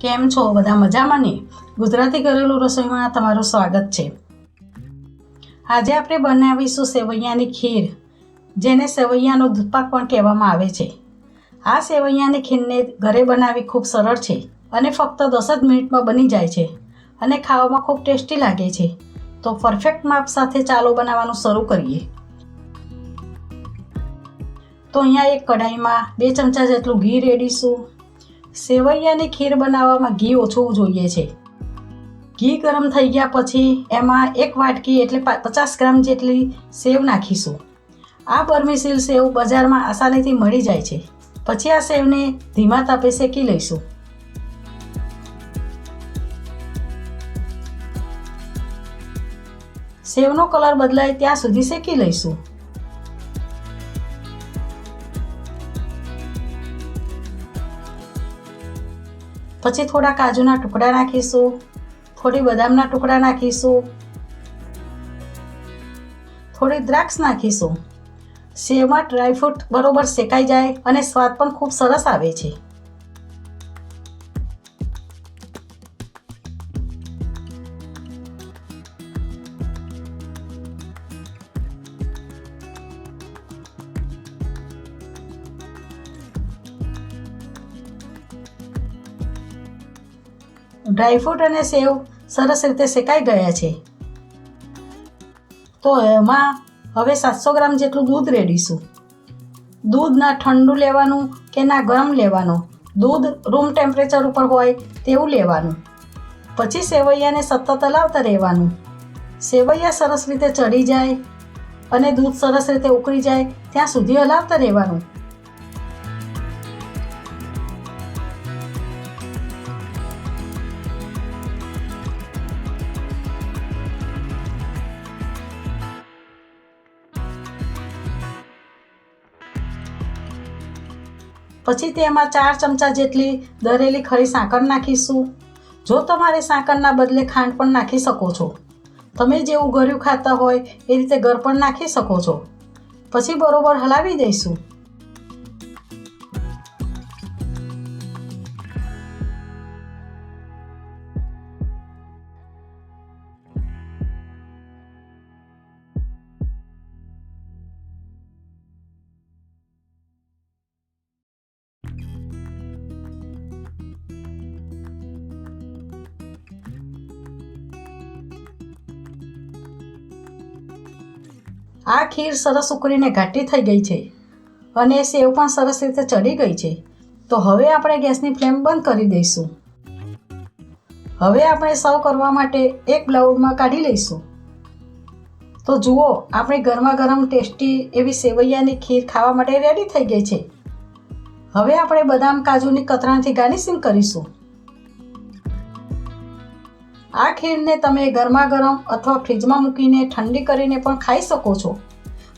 કેમ છો? બધા મજામાં ને? ગુજરાતી ઘરેલું રસોઈમાં તમારું સ્વાગત છે. આજે આપણે બનાવીશું સેવૈયાની ખીર, જેને સેવૈયાનો દૂધપાક પણ કહેવામાં આવે છે. આ સેવૈયાની ખીરને ઘરે બનાવવી ખૂબ સરળ છે અને ફક્ત દસ જ મિનિટમાં બની જાય છે અને ખાવામાં ખૂબ ટેસ્ટી લાગે છે. તો પરફેક્ટ માપ સાથે ચાલો બનાવવાનું શરૂ કરીએ. તો અહીંયા એક કઢાઈમાં બે ચમચા જેટલું ઘી રેડીશું. સેવૈયાની ખીર બનાવવામાં ઘી ઓછું જોઈએ છે. ઘી ગરમ થઈ ગયા પછી એમાં એક વાટકી એટલે પચાસ ગ્રામ જેટલી સેવ નાખીશું. આ બર્મીસીલ સેવ બજારમાં આસાનીથી મળી જાય છે. પછી આ સેવને ધીમા તાપે શેકી લઈશું. સેવનો કલર બદલાય ત્યાં સુધી શેકી લઈશું. પછી થોડા કાજુના ટુકડા નાખીશું, થોડી બદામના ટુકડા નાખીશું, થોડી દ્રાક્ષ નાખીશું. સેવમાં ડ્રાયફ્રૂટ બરોબર શેકાઈ જાય અને સ્વાદ પણ ખૂબ સરસ આવે છે. ડ્રાયફ્રૂટ અને સેવ સરસ રીતે શેકાઈ ગયા છે. તો એમાં હવે સાતસો ગ્રામ જેટલું દૂધ રેડીશું. દૂધ ના ઠંડુ લેવાનું કે ના ગરમ લેવાનું? દૂધ રૂમ ટેમ્પરેચર ઉપર હોય તેવું લેવાનું. પછી સેવૈયાને સતત હલાવતા રહેવાનું. સેવૈયા સરસ રીતે ચડી જાય અને દૂધ સરસ રીતે ઉકળી જાય ત્યાં સુધી હલાવતા રહેવાનું. પછી તેમાં ચાર ચમચા જેટલી દરેલી ખરી સાકર નાખીશું. જો તમારે સાકરના બદલે ખાંડ પણ નાખી શકો છો. તમે જેવું ગળ્યું ખાતા હોય એ રીતે ગર પણ નાખી શકો છો. પછી બરોબર હલાવી દઈશું. આ ખીર સરસ ઉકળીને ઘાટી થઈ ગઈ છે અને સેવ પણ સરસ રીતે ચડી ગઈ છે. તો હવે આપણે ગેસની ફ્લેમ બંધ કરી દઈશું. હવે આપણે સર્વ કરવા માટે એક બ્લાઉડમાં કાઢી લઈશું. તો જુઓ, આપણી ગરમા ગરમ ટેસ્ટી એવી સેવૈયાની ખીર ખાવા માટે રેડી થઈ ગઈ છે. હવે આપણે બદામ કાજુની કતરણથી ગાર્નિશિંગ કરીશું. આ ખીરને તમે ગરમા ગરમ અથવા ફ્રીજમાં મૂકીને ઠંડી કરીને પણ ખાઈ શકો છો.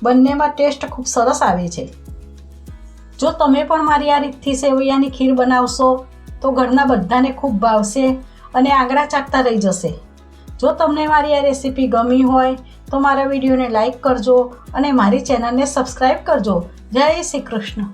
બંનેમાં ટેસ્ટ ખૂબ સરસ આવે છે. જો તમે પણ મારી આ રીતથી સેવૈયાની ખીર બનાવશો, તો ઘરના બધાને ખૂબ ભાવશે અને આંગળા ચાટતા રહી જશે. જો તમને મારી આ રેસીપી ગમી હોય, તો મારા વિડીયોને લાઈક કરજો અને મારી ચેનલને સબસ્ક્રાઈબ કરજો. જય શ્રી કૃષ્ણ.